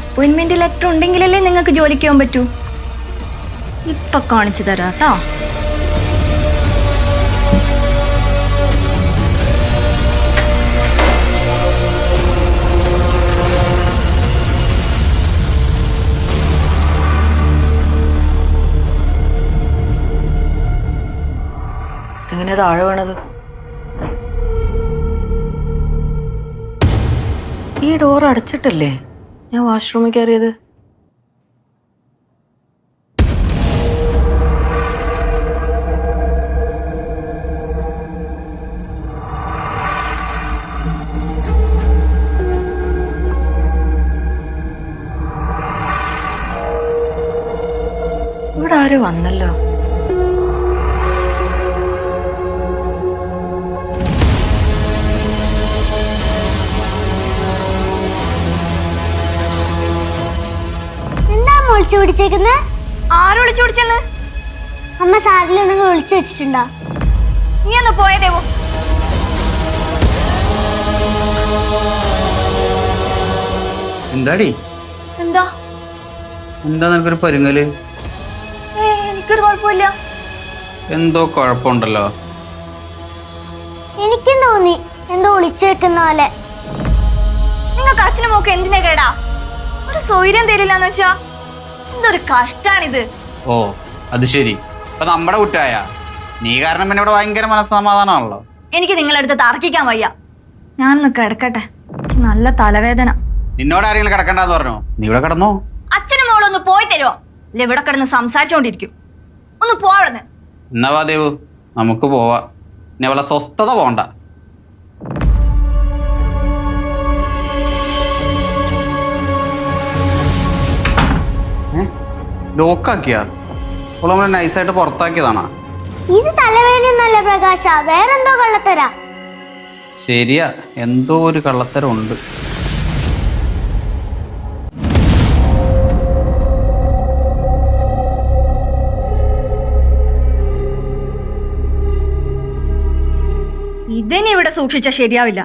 Appointment letter ഉണ്ടെങ്കിലല്ലേ നിങ്ങൾക്ക് ജോലിക്ക് പോകാൻ പറ്റൂ. ഇപ്പൊ കാണിച്ചു തരാം കേട്ടോ താഴെ ഈ ഡോർ അടച്ചിട്ടല്ലേ? ഞാൻ വാഷ്റൂമിൽ കയറിയത്. ഇവിടെ ആരും വന്നല്ലോ. ഒളിച്ചു പിടിച്ചേക്കുന്നത് ആര് വിളിച്ചു പിടിച്ചെന്ന് അമ്മ സാരിൽ നിങ്ങൾ ഒളിച്ചു വെച്ചിട്ടുണ്ടോ? നീ ഒന്ന് പോയതേവോ എന്താടി? എന്താ? എന്താ നിനക്കൊരു പരുങ്ങൽ? എനിക്കൊരു കുഴപ്പമില്ല. എന്തോ കുഴപ്പമുണ്ടല്ലോ. എനിക്കും തോന്നി എന്തോ ഒളിച്ചു വെക്കുന്ന പോലെ. നിങ്ങൾക്ക് അച്ഛനും മോക്ക് എന്തിനാ കേടാ? ഒരു സൗകര്യം തരില്ലെന്ന് വെച്ചാ? എന്തൊരു കഷ്ടാണിത്. ഓ അത് ശരി. അപ്പൊ നമ്മുടെ കുറ്റായ നീ കാരണം പിന്നെ ഇവിടെ ഭയങ്കര മനസ്സമാധാനമാണല്ലോ. എനിക്ക് നിങ്ങളെടുത്ത് തർക്കിക്കാൻ വയ്യ. ഞാനൊന്ന് കിടക്കട്ടെ. എനിക്ക് നല്ല തലവേദന. നിന്നോട് ആരെങ്കിലും കിടക്കണ്ടെന്ന് പറഞ്ഞു? നീ ഇവിടെ കിടന്നോ. അച്ഛനും ഒന്ന് പോയി തരുമോ അല്ല ഇവിടെ കിടന്ന് സംസാരിച്ചോണ്ടിരിക്കും. ഒന്ന് പോവാ എന്നാ വാ ദേവു നമുക്ക് പോവാ. ഇനി അവളെ സ്വസ്ഥത പോണ്ട. ലോക്കാക്കിയാ. അവൾ നമ്മളെ നൈസായിട്ട് പുറത്താക്കിയതാണോ. ഇത് തലവേദനയൊന്നല്ല പ്രകാശ വേറെന്തോ കള്ളത്തരാ. ശരിയാ എന്തോ ഒരു കള്ളത്തരം ഉണ്ട് ഇതിനെ ഇവിടെ സൂക്ഷിച്ച ശരിയാവില്ല.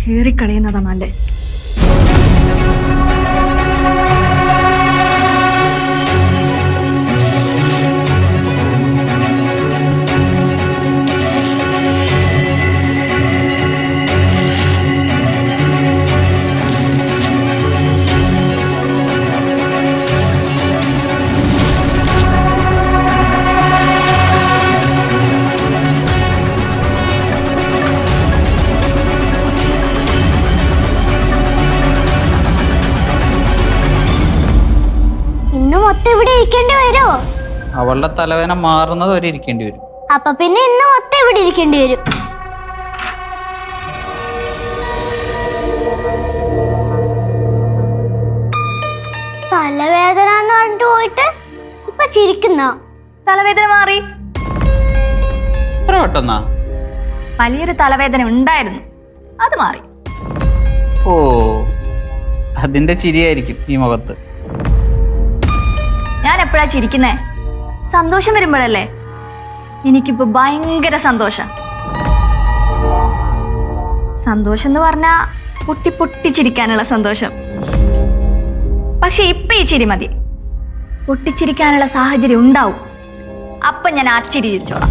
കീറിക്കളയുന്നതാ നല്ലേ. ഇരിക്കേണ്ടി വരുമോ അവളുടെ തലവേദന മാറുന്നത് വരെ ഇരിക്കേണ്ടി വരും. അപ്പൊ പിന്നെ ഇന്ന് മൊത്തം ഇവിടെ ഇരിക്കേണ്ടി വരും. തലവേദന എന്ന് പറഞ്ഞിട്ട് പോയിട്ട് ഇപ്പൊ ചിരിക്കുന്നോ? തലവേദന മാറി. പെട്ടെന്നാ? വലിയൊരു തലവേദന ഉണ്ടായിരുന്നു. അത് മാറി. ഓ അതിന്റെ ചിരിയായിരിക്കും ഈ മുഖത്ത്. എപ്പോഴാ ചിരിക്കുന്നേ? സന്തോഷം വരുമ്പോഴല്ലേ? എനിക്കിപ്പോ ഭയങ്കര സന്തോഷം. സന്തോഷം എന്ന് പറഞ്ഞാ പൊട്ടി പൊട്ടിച്ചിരിക്കാനുള്ള സന്തോഷം. പക്ഷെ ഇപ്പൊ ഈ ചിരി മതി. പൊട്ടിച്ചിരിക്കാനുള്ള സാഹചര്യം ഉണ്ടാവും. അപ്പൊ ഞാൻ ആ ചിരി ചിരിച്ചോളാം.